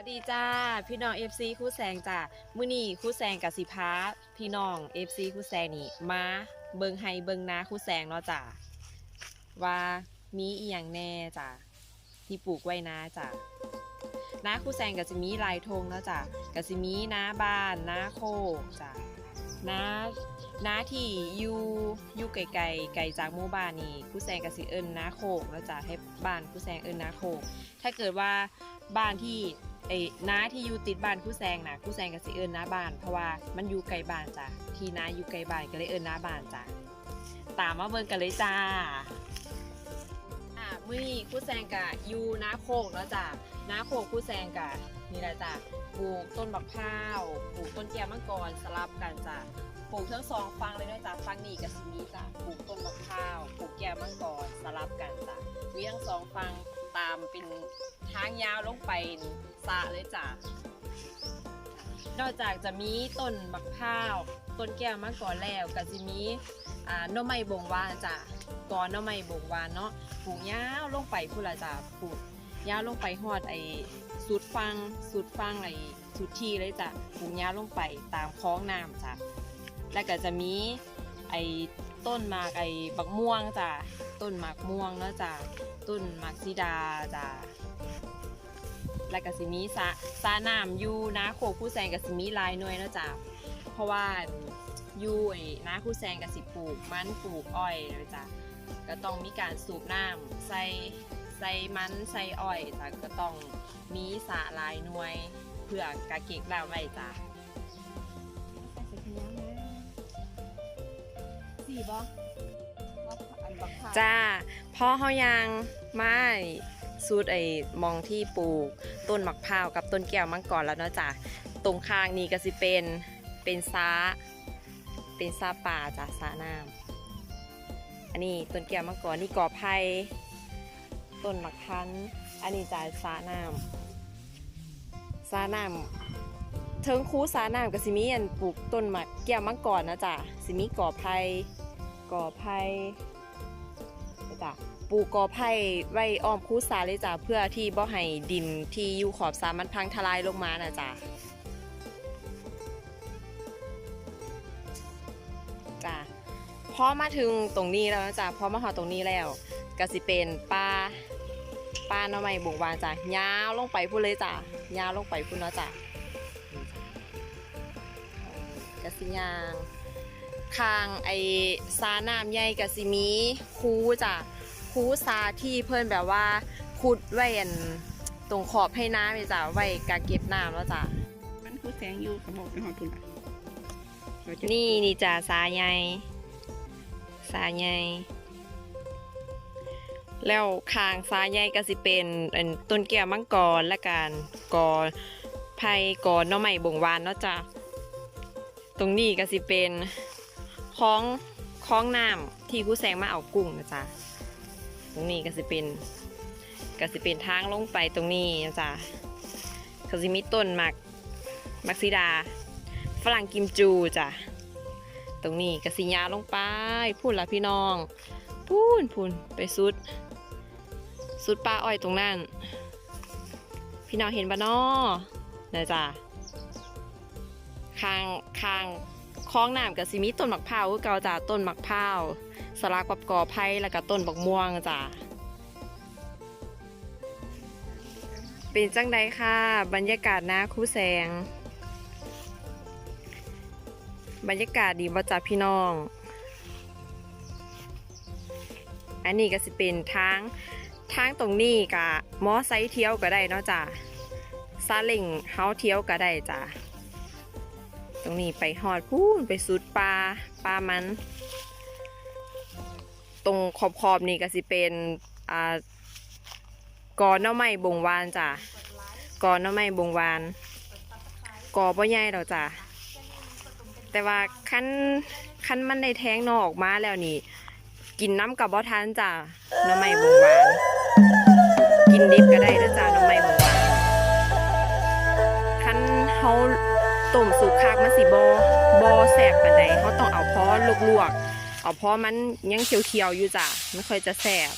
วัสดีจ้าพี่น้อง FC คู่แซงจ้ามื้อนี้คู่แซงกับสิพาพี่น้อง FC คู่แซงนี่มาเบิงไฮเบิงนาคู่แซงเนาะจ้าว่ามีอีหยังแน่จ้าที่ปลูกไว้นาจ้านาคู่แซงก็จะมีลายธงเนาะจ้าก็จะมีนาบ้านนาโคกจ้านานาที่อยู่อยู่ไกลๆไกลจากหมู่บ้านนี่คู่แซงก็สิเอิ้นนาโคกเนาะจ้าให้บ้านคู่แซงเอิ้นนาโคกถ้าเกิดว่าบ้านที่ ไอ้น้าที่อยู่ติดบ้านคู่แซงนะคู่แซงกับสิเอิญน้าบ้าน เพราะว่ามันอยู่ไกลบ้านจ้ะที่น้าอยู่ไกลบ้านก็เลยเอิญน้าบ้านจ้ะตามมาเบิ่งกันเลยจ้าอะมื้อนี้คู่แซงกับอยู่น้าโคกแล้วจ้ะน้าโคกคู่แซงกับนี่แหละจ้ะปลูกต้นบักพร้าวปลูกต้นแก้วมังกรสลับกันจ้ะปลูกทั้งสองฟังเลยด้วยจ้ะฟังนี่กับสิมีจ้ะปลูกต้นบักพร้าวปลูกแก้วมังกรสลับกันจ้ะมีทั้งสองฟังตามเป็นทางยาวลงไป สะเลยจ้ะนอกจากจะมีต้นบักพร้าวต้นแก้วมังกรแล้วก็จะมีอ่าหน่อไม้บงวานจ้ะกอนหน่อไม้บงวานเนาะปลูกยาวลงไปพุ่นละจ้ะปลูกยาวลงไปฮอดไอ้สุดฟังสุดฟังไอ้สุดที่เลยจ้ะปลูกยาวลงไปตามคลองน้ำจ้ะแล้วก็จะมีไอ้ต้นมากไอ้บักม่วงจ้ะต้นหมากม่วงเนาะจ้ะต้นหมากซีดาจ้ะ และก็สิมีสะสาน้ำอยู่นาโคกผู้แซงกับสิมีหลายหน่วยเนาะจ้ะเพราะว่าอยู่ไอ้นาผู้แซงกับสิปลูกมันปลูกอ้อยเนาะจ้ะก็ต้องมีการสูบน้ำใส่ใส่มันใส่อ้อยจ้ะก็ต้องมีสระหลายหน่วย เพื่อกะเก็กแล้วไว้จ้ะสี่บ่อันบักพร้าวจ้าพ่อเขายังไม่ สูตรไอ้มองที่ปลูก ต้นมะพร้าวกับต้นแก้วมังกรแล้วเนาะจ้ะตรงข้างนี้ก็สิเป็นเป็นซาเป็นซาป่าจ้ะซาน้ำอันนี้ต้นแก้วมังกรนี่กอไผ่ต้นมะคันอันนี้จ้ะซาน้ำซาน้ำเทิงคูซาน้ำก็สิมีอันปลูกต้นมะแก้วมังกรนะจ้ะสิมีกอไผ่กอไผ่จ้ะ ปลูกกอไผ่ไว้อ้อมคูสาเลยจ้ะเพื่อที่บ่ให้ดินที่อยู่ขอบสามันพังทลายลงมานะจ้ะจ้ะพอมาถึงตรงนี้แล้วนะจ้ะพอมาหอตรงนี้แล้วก็สิเป็นป้าป้าหน้อไม้บุกวานจ้ะยาวลงไปพุ่นเลยจ้ะยาวลงไปพุ่นเนาะจ้ะกะสิยางคางไอซาน้ำใหญ่กับซิมีคูจ้ะ คูซาที่เพิ่นแบบว่าขุดไว้อันตรงขอบให้น้ำเลยจ้ะไว้กาเก็บน้ำแล้วจ้ะมันคือแสงอยู่เขาบอกเป็นหอดพุ่นล่ะเราจะนี่นี่จ้ะซาใหญ่ซาใหญ่แล้วคางซาใหญ่ก็สิเป็นอันต้นแก้วมังกรและการกอไผ่กอหน่อไม้บงหวานเนาะจ้ะตรงนี้ก็สิเป็นคล้องคล้องน้ำที่กูแสงมาเอากุ้งนะจ๊ะ ตรงนี้ก็สิเป็นก็สิเป็นทางลงไปตรงนี้นะจ๊ะก็สิมีต้นหมักมักซีดา ฝรั่งกิมจูจ้ะตรงนี้กสิยาลงไปพูดละพี่น้องพูนพูนไปสุด สุดปลาอ้อยตรงนั้น พี่น้องเห็นปะน้อนะจ้ะคางคางคลองน้ำกับสิมีต้นหมักพร้าเก่าจ้ะต้นหมักพร้า สลักกับกอไผ่แล้วก็ต้นบักม่วงจ้ะเป็นจังใดค่ะ บรรยากาศน้าคู่แสง บรรยากาศดีบ่จ้ะพี่น้อง อันนี้ก็สิเป็นทางทางตรงนี้กะมอไซค์เที่ยวก็ได้เนาะจ้ะซาเล้งเฮาเที่ยวก็ได้จ้ะตรงนี้ไปหอดพูนไปสุดปลาปลามัน ตรงขอบขอบๆนี่ก็สิเป็นอ่ากอหน่อไม้บงวานจ้ะกอหน่อไม้บงวานกอบ่ใหญ่ดอกจ้ะแต่ว่าคั้นคั้นมันได้แทงนอออกมาแล้วนี่ กินน้ำกับบ่ทันจ้ะหน่อไม้บงวาน กินดิบก็ได้นะจ้ะหน่อไม้บงวานคั้นเฮาต้มสุกคักมันสิบ่บ่แซ่บปานใดเฮาต้องเอาพอลวกๆ เอาเพราะมันยังเขียวๆอยู่จ้ะไม่ค่อยจะแสบ